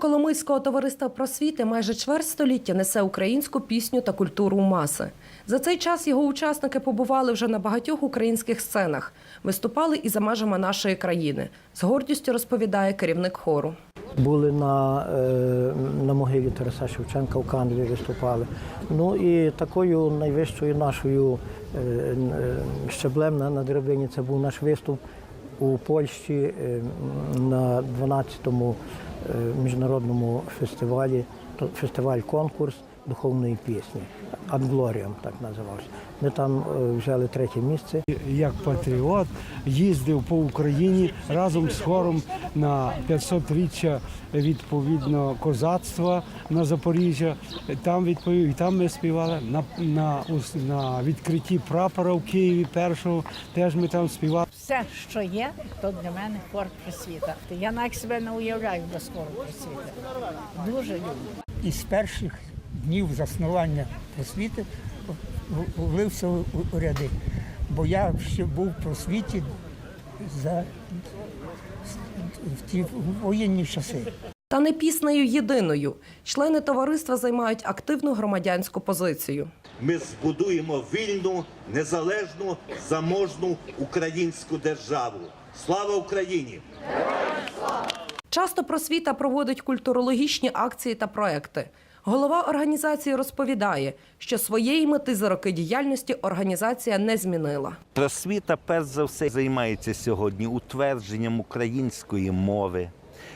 Коломийського товариства просвіти майже чверть століття несе українську пісню та культуру у маси. За цей час його учасники побували вже на багатьох українських сценах, виступали і за межами нашої країни. З гордістю розповідає керівник хору. Були на, е, на могилі Тараса Шевченка в Каневі виступали. Ну і такою найвищою нашою е, е, щеблем на, на драбині це був наш виступ у Польщі е, на 12-му е, міжнародному фестивалі, то- фестиваль-конкурс духовної пісні. Англоріум так називався. Ми там е, взяли третє місце. як патріот їздив по Україні разом з хором на 500-річчя відповідно козацтва на Запоріжжя. Там відповів, і там ми співали на, на, на відкритті прапора в Києві першого. Теж ми там співали. Все, що є, то для мене хор просвіта. Я навіть себе не уявляю без хору просвіти. Дуже люблю. із перших днів заснування просвіти влився у у ряди. Бо я ще був в просвіті за в ті воєнні часи. Та не піснею єдиною. Члени товариства займають активну громадянську позицію. ми збудуємо вільну, незалежну, заможну українську державу. Слава Україні! Часто просвіта проводить культурологічні акції та проекти. Голова організації розповідає, що своєї мети за роки діяльності організація не змінила. Просвіта перш за все займається сьогодні утвердженням української мови,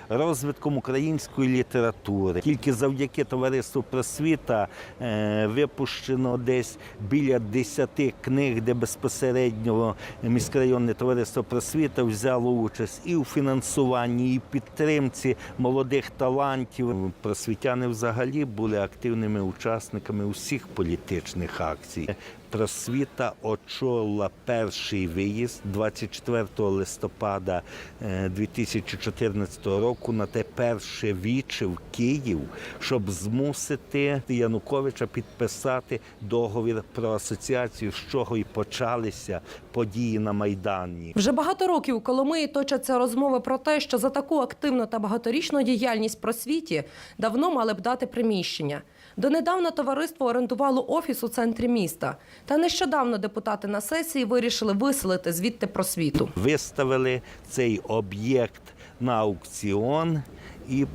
розвитком української літератури. Тільки завдяки товариству просвіта е, випущено десь біля десяти книг, де безпосередньо міськрайонне товариство просвіта взяло участь і у фінансуванні, і підтримці молодих талантів. Просвітяни взагалі були активними учасниками усіх політичних акцій. Просвіта очолила перший виїзд 24 листопада е, 2014 року на те перше віче в Київ, щоб змусити Януковича підписати договір про асоціацію, з чого і почалися події на Майдані. Вже багато років у Коломиї точаться розмови про те, що за таку активну та багаторічну діяльність просвіті давно мали б дати приміщення. Донедавна товариство орендувало офіс у центрі міста. Та нещодавно депутати на сесії вирішили виселити звідти просвіту. Виставили цей об'єкт на аукціон і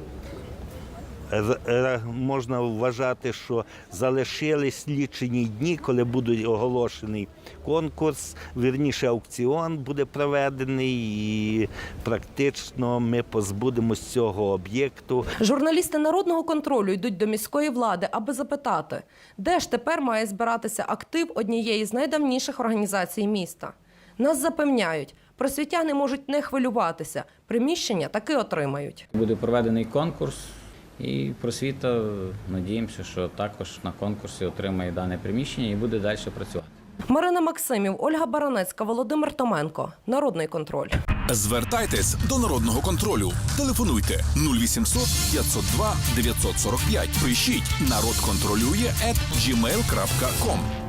р- р- можна вважати, що залишились лічені дні, коли буде оголошений конкурс, вірніше аукціон буде проведений, і практично ми позбудемось цього об'єкту. Журналісти народного контролю йдуть до міської влади, аби запитати, де ж тепер має збиратися актив однієї з найдавніших організацій міста. Нас запевняють, просвітяни можуть не хвилюватися, приміщення таки отримають. Буде проведений конкурс, і просвіта надіємося, що також на конкурсі отримає дане приміщення і буде далі працювати. Марина Максимів, Ольга Баранецька, Володимир Томенко. Народний контроль. Звертайтесь до народного контролю. Телефонуйте 0800 502 945. Пишіть народ контролює at gmail.com.